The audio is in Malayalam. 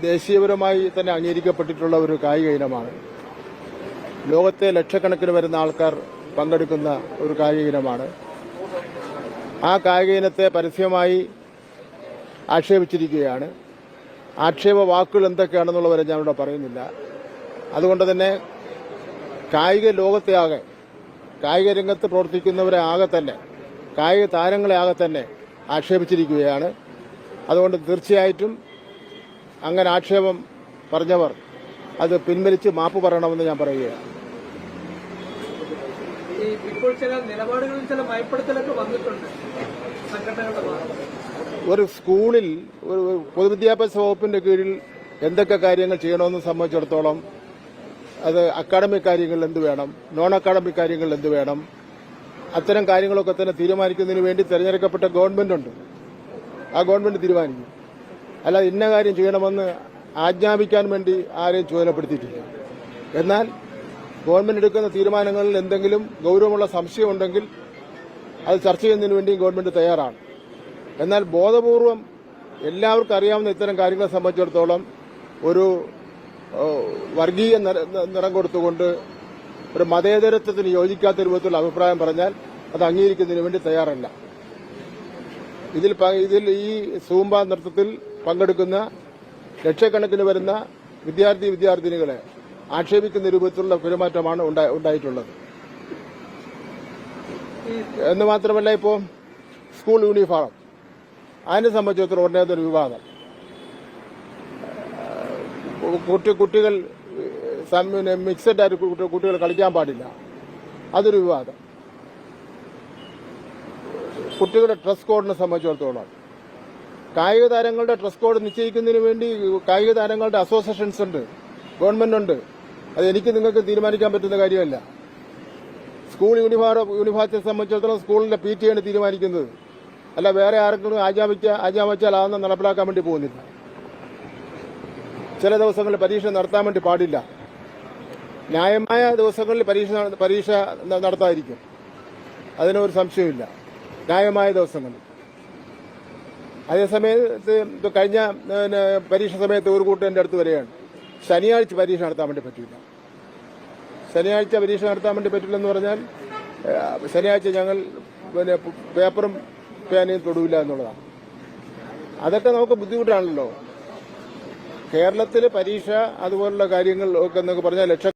ദേശീയപരമായി തന്നെ അംഗീകരിക്കപ്പെട്ടിട്ടുള്ള ഒരു കായിക ഇനമാണ്. ലോകത്തെ ലക്ഷക്കണക്കിന് വരുന്ന ആൾക്കാർ പങ്കെടുക്കുന്ന ഒരു കായിക ഇനമാണ്. ആ കായിക ഇനത്തെ പരസ്യമായി ആക്ഷേപിച്ചിരിക്കുകയാണ്. ആക്ഷേപ വാക്കുകൾ എന്തൊക്കെയാണെന്നുള്ളവരെ ഞാനിവിടെ പറയുന്നില്ല. അതുകൊണ്ട് തന്നെ കായിക ലോകത്തെ ആകെ കായിക രംഗത്ത് പ്രവർത്തിക്കുന്നവരെ ആകെ തന്നെ കായിക താരങ്ങളെ ആകെ തന്നെ ആക്ഷേപിച്ചിരിക്കുകയാണ്. അതുകൊണ്ട് തീർച്ചയായിട്ടും അങ്ങനെ ആക്ഷേപം പറഞ്ഞവർ അത് പിൻവലിച്ച് മാപ്പ് പറയണമെന്ന് ഞാൻ പറയുകയാണ്. ഇപ്പോൾ ചില നിലപാടുകളിൽ ചില ഭയപ്പെടുത്തലൊക്കെ വന്നിട്ടുണ്ട് ഒരു സ്കൂളിൽ ഒരു ഒരു പൊതുവിദ്യാഭ്യാസ വകുപ്പിന്റെ കീഴിൽ എന്തൊക്കെ കാര്യങ്ങൾ ചെയ്യണമെന്ന് സംബന്ധിച്ചിടത്തോളം അത് അക്കാഡമിക് കാര്യങ്ങൾ എന്ത് വേണം നോൺ അക്കാഡമിക് കാര്യങ്ങൾ എന്ത് വേണം അത്തരം കാര്യങ്ങളൊക്കെ തന്നെ തീരുമാനിക്കുന്നതിന് വേണ്ടി തെരഞ്ഞെടുക്കപ്പെട്ട ഗവൺമെന്റ് ഉണ്ട്. ആ ഗവൺമെന്റ് തീരുമാനിക്കും. അല്ലാതെ ഇന്ന കാര്യം ചെയ്യണമെന്ന് ആജ്ഞാപിക്കാൻ വേണ്ടി ആരെയും ചുമതലപ്പെടുത്തിയിട്ടില്ല. എന്നാൽ ഗവൺമെന്റ് എടുക്കുന്ന തീരുമാനങ്ങളിൽ എന്തെങ്കിലും ഗൗരവമുള്ള സംശയമുണ്ടെങ്കിൽ അത് ചർച്ച ചെയ്യുന്നതിന് വേണ്ടി ഗവൺമെന്റ് തയ്യാറാണ്. എന്നാൽ ബോധപൂർവം എല്ലാവർക്കും അറിയാവുന്ന ഇത്തരം കാര്യങ്ങളെ സംബന്ധിച്ചിടത്തോളം ഒരു വർഗീയ നിറ- കൊടുത്തുകൊണ്ട് ഒരു മതേതരത്വത്തിന് യോജിക്കാത്ത രൂപത്തിലുള്ള അഭിപ്രായം പറഞ്ഞാൽ അത് അംഗീകരിക്കുന്നതിന് വേണ്ടി തയ്യാറല്ല. ഇതിൽ ഇതിൽ ഈ സൂംബ നൃത്തത്തിൽ പങ്കെടുക്കുന്ന ലക്ഷക്കണക്കിന് വരുന്ന വിദ്യാർത്ഥി വിദ്യാർത്ഥിനികളെ ആക്ഷേപിക്കുന്ന രൂപത്തിലുള്ള പെരുമാറ്റമാണ് ഉണ്ടായിട്ടുള്ളത്. എന്ന് മാത്രമല്ല ഇപ്പോൾ സ്കൂൾ യൂണിഫോം. അതിനെ സംബന്ധിച്ചിടത്തോളം ഉടനെ ഒരു വിവാദം കുട്ടി കുട്ടികൾ മിക്സഡ് ആയിട്ട് കുട്ടി- കുട്ടികൾ കളിക്കാൻ പാടില്ല. അതൊരു വിവാദം. കുട്ടികളുടെ ഡ്രസ് കോഡിനെ സംബന്ധിച്ചിടത്തോളം. കായിക താരങ്ങളുടെ ഡ്രസ് കോഡ് നിശ്ചയിക്കുന്നതിന് വേണ്ടി കായിക താരങ്ങളുടെ അസോസിയേഷൻസ് ഉണ്ട് ഗവൺമെന്റ് ഉണ്ട്. അത് എനിക്ക് നിങ്ങൾക്ക് തീരുമാനിക്കാൻ പറ്റുന്ന കാര്യമല്ല. സ്കൂൾ യൂണിഫോം യൂണിഫോമത്തെ സംബന്ധിച്ചിടത്തോളം സ്കൂളിന്റെ പി ടി ആണ് തീരുമാനിക്കുന്നത്. അല്ല വേറെ ആർക്കും ആജാമിച്ച ആജാമിച്ചാൽ അതൊന്നും നടപ്പിലാക്കാൻ വേണ്ടി പോകുന്നില്ല. ചില ദിവസങ്ങളിൽ പരീക്ഷ നടത്താൻ വേണ്ടി പാടില്ല. ന്യായമായ ദിവസങ്ങളിൽ പരീക്ഷ പരീക്ഷ നടത്താതിരിക്കും. അതിനൊരു സംശയമില്ല ന്യായമായ ദിവസങ്ങളിൽ അതേസമയത്ത് കഴിഞ്ഞ പരീക്ഷ സമയത്ത് ഒരു കൂട്ടം എന്റെ അടുത്ത് വരികയാണ്. ശനിയാഴ്ച പരീക്ഷ നടത്താൻ വേണ്ടി പറ്റില്ല ശനിയാഴ്ച പരീക്ഷ നടത്താൻ വേണ്ടി പറ്റില്ലെന്ന് പറഞ്ഞാൽ ശനിയാഴ്ച ഞങ്ങൾ പിന്നെ പേപ്പറും പേനയും തൊടൂല എന്നുള്ളതാണ്. അതൊക്കെ നമുക്ക് ബുദ്ധിമുട്ടാണല്ലോ. കേരളത്തിലെ പരീക്ഷ അതുപോലുള്ള കാര്യങ്ങൾ ഒക്കെ എന്നൊക്കെ പറഞ്ഞാൽ ലക്ഷ